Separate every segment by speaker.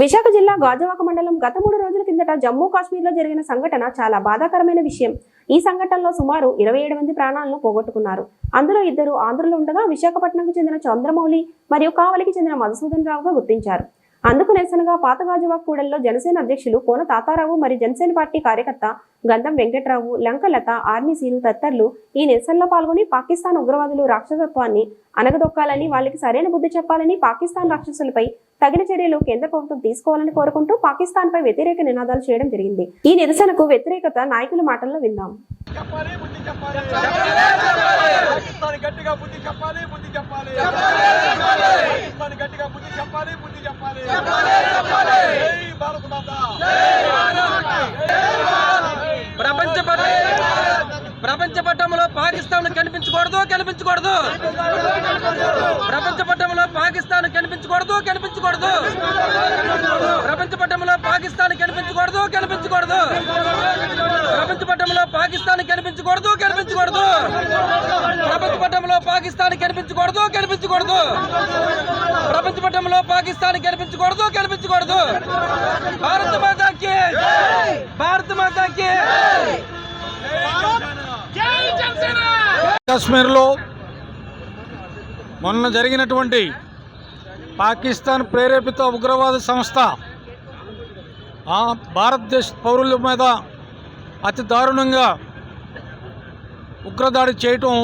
Speaker 1: విశాఖ జిల్లా గాజువాక మండలం గత మూడు రోజుల కిందట జమ్మూ కాశ్మీర్లో జరిగిన సంఘటన చాలా బాధాకరమైన విషయం. ఈ సంఘటనలో సుమారు ఇరవై ఏడు మంది ప్రాణాలను పోగొట్టుకున్నారు. అందులో ఇద్దరు ఆంధ్రలో ఉండగా విశాఖపట్నంకు చెందిన చంద్రమౌళి మరియు కావలికి చెందిన మధుసూదన్ రావుగా గుర్తించారు. అందుకు నిరసనగా పాత గాజువాక కూడల్లో జనసేన అధ్యక్షులు కోన తాతారావు మరియు జనసేన పార్టీ కార్యకర్త గంధం వెంకట్రావు లంకలత ఆర్మీ సీను తదితరులు ఈ నిరసనలో పాల్గొని పాకిస్తాన్ ఉగ్రవాదులు రాక్షసత్వాన్ని అనగదొక్కాలని వాళ్ళకి సరైన బుద్ధి చెప్పాలని పాకిస్తాన్ రాక్షసులపై తగిన చర్యలు కేంద్ర ప్రభుత్వం తీసుకోవాలని కోరుకుంటూ పాకిస్తాన్ పై వ్యతిరేక నినాదాలు చేయడం జరిగింది. ఈ నిరసనకు వ్యతిరేకత నాయకుల మాటల్లో విందాం.
Speaker 2: చెప్పాలి బుద్ధి చెప్పాలి. పాకిస్తాన్ గట్టిగా బుద్ధి చెప్పాలి బుద్ధి చెప్పాలి. పాకిస్తాన్ గట్టిగా బుద్ధి చెప్పాలి బుద్ధి చెప్పాలి. భారత మాత
Speaker 3: ప్రపంచ పట- ప్రపంచ పట్టంలో పాకిస్తాన్ కనిపించకూడదు కనిపించకూడదు. ప్రపంచ పట్టంలో పాకిస్తాన్ కనిపించకూడదు కనిపించకూడదు. ప్రపంచ పట్టంలో పాకిస్తాన్ కనిపించకూడదు కనిపించకూడదు. ప్రపంచ పట్టంలో పాకిస్తాన్ కనిపించకూడదు కనిపించకూడదు. ప్రపంచ పట్టంలో పాకిస్తాన్ కనిపించకూడదు కనిపించకూడదు. ప్రపంచ పట్టంలో పాకిస్తాన్ కనిపించకూడదు కనిపించకూడదు. భారత మాతాకి భారత మాతాకి
Speaker 4: కాశ్మీర్లో మొన్న జరిగినటువంటి పాకిస్తాన్ ప్రేరేపిత ఉగ్రవాద సంస్థ ఆ భారతదేశ పౌరుల మీద అతి దారుణంగా ఉగ్రదాడి చేయటం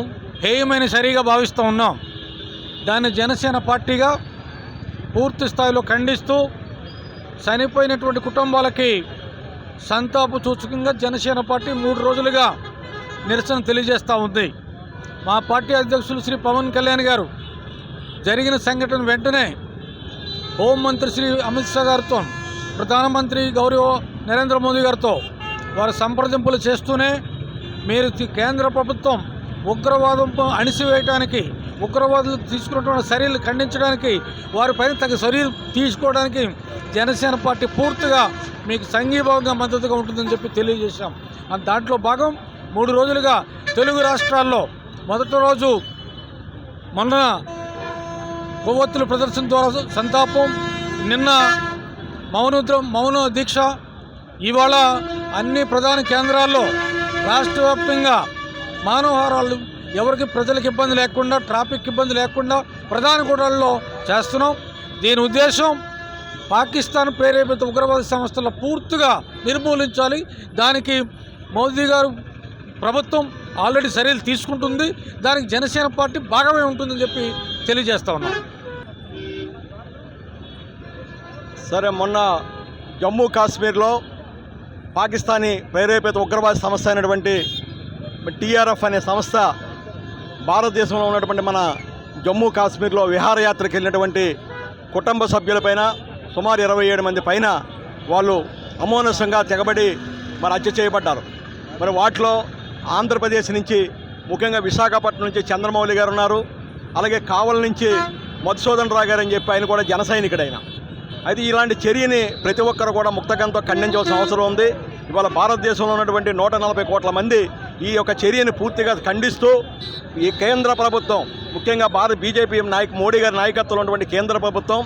Speaker 4: హేయమైన సరిగా భావిస్తూ ఉన్నాం. దాన్ని జనసేన పార్టీగా పూర్తి స్థాయిలో ఖండిస్తూ చనిపోయినటువంటి కుటుంబాలకి సంతాప సూచకంగా జనసేన పార్టీ మూడు రోజులుగా నిరసన తెలియజేస్తూ ఉంది. మా పార్టీ అధ్యక్షులు శ్రీ పవన్ కళ్యాణ్ గారు జరిగిన సంఘటన వెంటనే హోంమంత్రి శ్రీ అమిత్ షా గారితో ప్రధానమంత్రి గౌరవ నరేంద్ర మోదీ గారితో వారు సంప్రదింపులు చేస్తూనే మీరు కేంద్ర ప్రభుత్వం ఉగ్రవాదం అణిసివేయటానికి ఉగ్రవాదులు తీసుకున్నటువంటి చర్యలు ఖండించడానికి వారిపైన తగ్గ చర్యలు తీసుకోవడానికి జనసేన పార్టీ పూర్తిగా మీకు సంఘీభావంగా మద్దతుగా ఉంటుందని చెప్పి తెలియజేశాం. దాంట్లో భాగం మూడు రోజులుగా తెలుగు రాష్ట్రాల్లో మొదటి రోజు మొన్న కొవ్వొత్తుల ప్రదర్శన ద్వారా సంతాపం నిన్న మౌనద్ర మౌన దీక్ష ఇవాళ అన్ని ప్రధాన కేంద్రాల్లో రాష్ట్ర వ్యాప్తంగా మానవహారాలు ఎవరికి ప్రజలకు ఇబ్బంది లేకుండా ట్రాఫిక్ ఇబ్బంది లేకుండా ప్రధాన కూడళ్ళలో చేస్తున్నాం. దీని ఉద్దేశం పాకిస్తాన్ ప్రేరేపిత ఉగ్రవాద సంస్థల పూర్తిగా నిర్మూలించాలి. దానికి మోదీ గారు ప్రభుత్వం ఆల్రెడీ చర్యలు తీసుకుంటుంది. దానికి జనసేన పార్టీ భాగమే ఉంటుందని చెప్పి తెలియజేస్తా ఉన్నాం.
Speaker 2: సరే మొన్న జమ్మూ కాశ్మీర్లో పాకిస్తానీ ప్రేరేపిత ఉగ్రవాద సంస్థ అయినటువంటి టీఆర్ఎఫ్ అనే సంస్థ భారతదేశంలో ఉన్నటువంటి మన జమ్మూ కాశ్మీర్లో విహారయాత్రకు వెళ్ళినటువంటి కుటుంబ సభ్యులపైన సుమారు ఇరవై ఏడు మంది పైన వాళ్ళు అమోనసంగా తెగబడి మరి హత్య చేయబడ్డారు. మరి వాటిలో ఆంధ్రప్రదేశ్ నుంచి ముఖ్యంగా విశాఖపట్నం నుంచి చంద్రమౌళి గారు ఉన్నారు అలాగే కావల నుంచి మధుసూదన్ రావు గారు అని చెప్పి ఆయన కూడా జన సైనికుడైన. అయితే ఇలాంటి చర్యని ప్రతి ఒక్కరు కూడా ముక్తకంతో ఖండించవలసిన అవసరం ఉంది. ఇవాళ భారతదేశంలో ఉన్నటువంటి నూట నలభై కోట్ల మంది ఈ యొక్క చర్యని పూర్తిగా ఖండిస్తూ ఈ కేంద్ర ప్రభుత్వం ముఖ్యంగా భారత బీజేపీ నాయక్ మోడీ గారి నాయకత్వంలో ఉన్నటువంటి కేంద్ర ప్రభుత్వం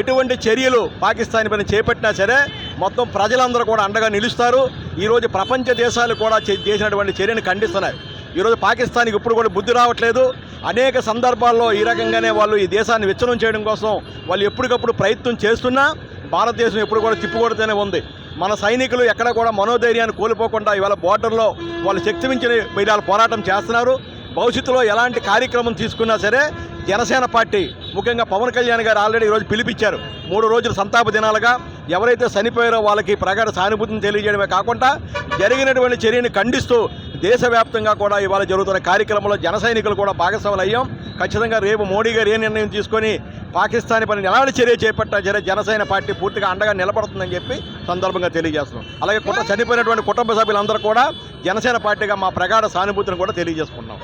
Speaker 2: ఎటువంటి చర్యలు పాకిస్తాన్ పైన చేపట్టినా సరే మొత్తం ప్రజలందరూ కూడా అండగా నిలుస్తారు. ఈరోజు ప్రపంచ దేశాలు కూడా చే- చేసినటువంటి చర్యను ఖండిస్తున్నాయి. ఈరోజు పాకిస్తాన్కి ఇప్పుడు కూడా బుద్ధి రావట్లేదు. అనేక సందర్భాల్లో ఈ రకంగానే వాళ్ళు ఈ దేశాన్ని విచ్ఛిన్నం చేయడం కోసం వాళ్ళు ఎప్పటికప్పుడు ప్రయత్నం చేస్తున్నా భారతదేశం ఎప్పుడు కూడా తిప్పుకొడితేనే ఉంది. మన సైనికులు ఎక్కడ కూడా మనోధైర్యాన్ని కోల్పోకుండా ఇవాళ బోర్డర్లో వాళ్ళు శక్తి మించిన ఇవాళ పోరాటం చేస్తున్నారు. భవిష్యత్తులో ఎలాంటి కార్యక్రమం తీసుకున్నా సరే జనసేన పార్టీ ముఖ్యంగా పవన్ కళ్యాణ్ గారు ఆల్రెడీ ఈరోజు పిలిపించారు. మూడు రోజులు సంతాప దినాలుగా ఎవరైతే చనిపోయారో వాళ్ళకి ప్రగాఢ సానుభూతిని తెలియజేయడమే కాకుండా జరిగినటువంటి చర్యని ఖండిస్తూ దేశవ్యాప్తంగా కూడా ఇవాళ జరుగుతున్న కార్యక్రమంలో జన సైనికులు కూడా భాగస్వాములు అయ్యాం. ఖచ్చితంగా రేపు మోడీ గారు ఏ నిర్ణయం తీసుకొని పాకిస్తాన్ పని ఎలాంటి చర్య చేపట్టా సరే జనసేన పార్టీ పూర్తిగా అండగా నిలబడుతుందని చెప్పి సందర్భంగా తెలియజేస్తున్నాం. అలాగే కుట చనిపోయినటువంటి కుటుంబ సభ్యులందరూ కూడా జనసేన పార్టీగా మా ప్రగాఢ సానుభూతిని కూడా తెలియజేసుకున్నాం